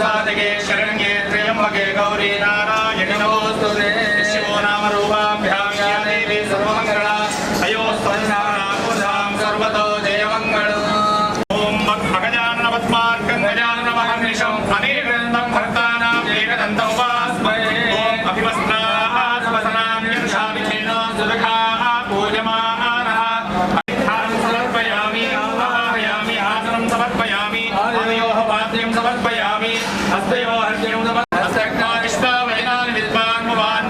साधके शरण्ये त्र्यम्बके गौरी नारायणि नमोऽस्तुते शिवो नाम रूपाभ्यां या देवी सर्वमङ्गला। अयोस्तन्नानाकुधां सर्वतो जयमङ्गलम्। ॐ भगजाननवत्मार्कं गजाननमहर्निशम् अनेकदन्तं भक्तानां एकदन्तमुपास्महे ॐ अभिवस्त्राः स्वसनान्यर्षामिथेन सुदखाः पूजमानः समर्पयामि, आवाहयामि, आसनं समर्पयामि पाद्यं समर्पयामि। हस्तयोः हर्त्यं समर्पयामि हस्तक्ताविष्टावयनानि विद्वान् भवान्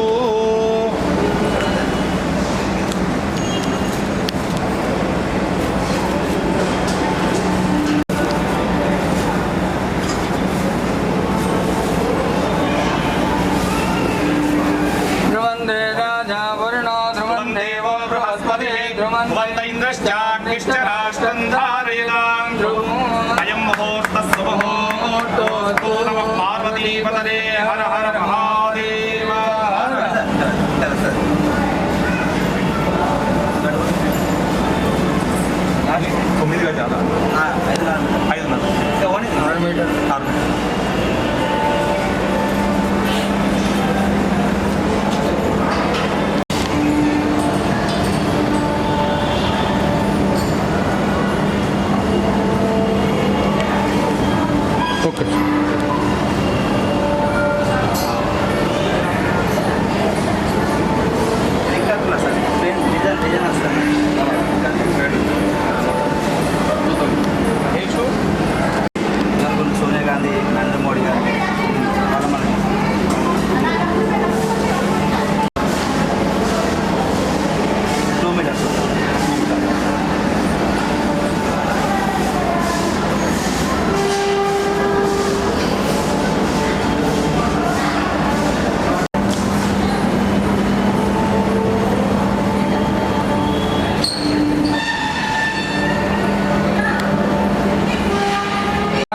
అయం ముహూర్తస్సు ముహూర్తోస్తు నమ పార్వతీపదే హర హర మహాదేవ తొమ్మిదిగా చాలా ఐదున్నర ఆరు మీటర్ ఆరు మీటర్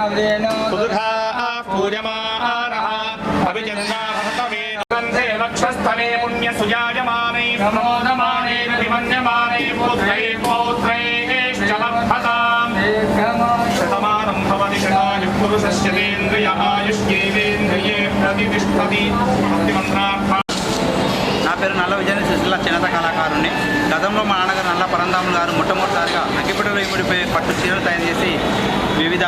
सुदुःखाः पूजमानः अभिजन्नाभवतमे गन्धे वक्षस्थले पुण्यसुजायमानै प्रमोदमाने प्रतिमन्यमाने पुत्रैः पौत्रैश्च लभताम् शतमानं भवति शतायुः पुरुषस्य तेन्द्रिय आयुष्येवेन्द्रिये प्रतिष्ठति भक्तिमन्त्रार्थः నా పేరు నల్ల విజయని సుశీల చిన్నత కళాకారుణ్ణి గతంలో మా నాన్నగారు నల్ల పరంధాములు గారు మొట్టమొదటిసారిగా అగ్గిపెట్టెలో ఇమిడిపోయి పట్టు చీరలు తయారు చేసి వివిధ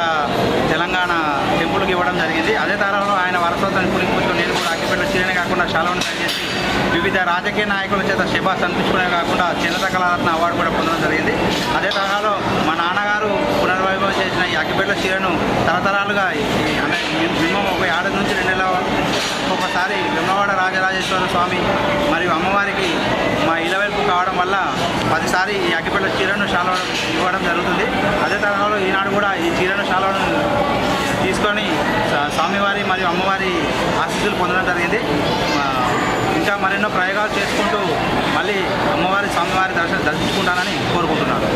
తెలంగాణ టెంపుల్కి ఇవ్వడం జరిగింది. అదే తరంలో ఆయన వారసత్వాన్ని పురిపుచ్చుకొని నేను కూడా అగ్గిపెట్టిన చీరనే కాకుండా శాలవని తయారు చేసి వివిధ రాజకీయ నాయకుల చేత శబాస్ అనిపించుకునే కాకుండా చిన్నత కళారత్న అవార్డు కూడా పొందడం జరిగింది. అదే తరహాలో మా నాన్నగారు పునర్వైభవం చేసిన ఈ అగ్గిపెట్ల చీరను తరతరాలుగా ఈ- మినిమం ఒక ఏడాది నుంచి రెండు నెలల ఒకసారి విమ్మవాడ రాజరాజేశ్వర స్వామి మరియు అమ్మవారికి మా ఇలవై కావడం వల్ల పదిసారి ఈ అగ్గిపెట్ల చీరను శాల ఇవ్వడం జరుగుతుంది. అదే తరంలో ఈనాడు కూడా ఈ చీరను శాలను తీసుకొని స్వామివారి మరియు అమ్మవారి ఆశీస్సులు పొందడం జరిగింది. ఇంకా మరెన్నో ప్రయోగాలు చేసుకుంటూ మళ్ళీ అమ్మవారి స్వామివారి దర్శనం దర్శించుకుంటానని కోరుకుంటున్నాను.